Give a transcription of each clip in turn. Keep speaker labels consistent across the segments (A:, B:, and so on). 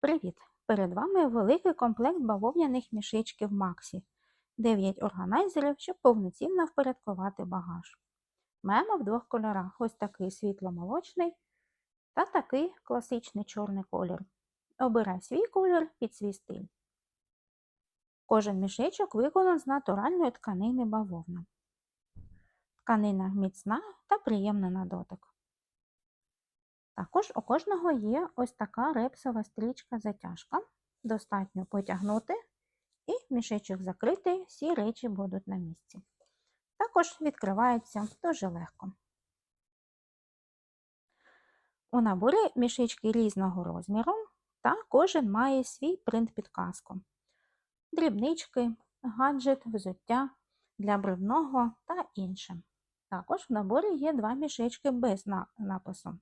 A: Привіт! Перед вами великий комплект бавовняних мішечків Максі. 9 органайзерів, щоб повноцінно впорядкувати багаж. Маємо в двох кольорах: ось такий світло-молочний та такий класичний чорний колір. Обирай свій колір під свій стиль. Кожен мішечок виконаний з натуральної тканини бавовна. Тканина міцна та приємна на дотик. Також у кожного є ось така репсова стрічка-затяжка. Достатньо потягнути, і мішечок закритий, всі речі будуть на місці. Також відкривається дуже легко. У наборі мішечки різного розміру, та кожен має свій принт підказку. Дрібнички, гаджет, взуття для брудного та інше. Також в наборі є два мішечки без напису.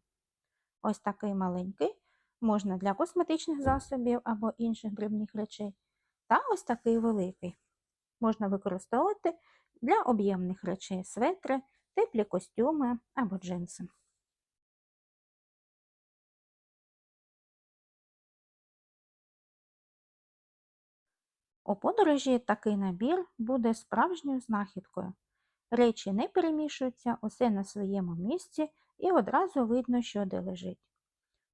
A: Ось такий маленький, можна для косметичних засобів або інших дрібних речей. Та ось такий великий. Можна використовувати для об'ємних речей светри, теплі костюми або джинси. У подорожі такий набір буде справжньою знахідкою. Речі не перемішуються, усе на своєму місці і одразу видно, що де лежить.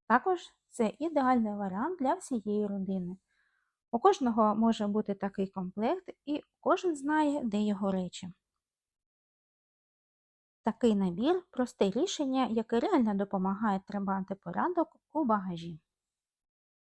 A: Також це ідеальний варіант для всієї родини. У кожного може бути такий комплект, і кожен знає, де його речі. Такий набір просте рішення, яке реально допомагає тримати порядок у багажі.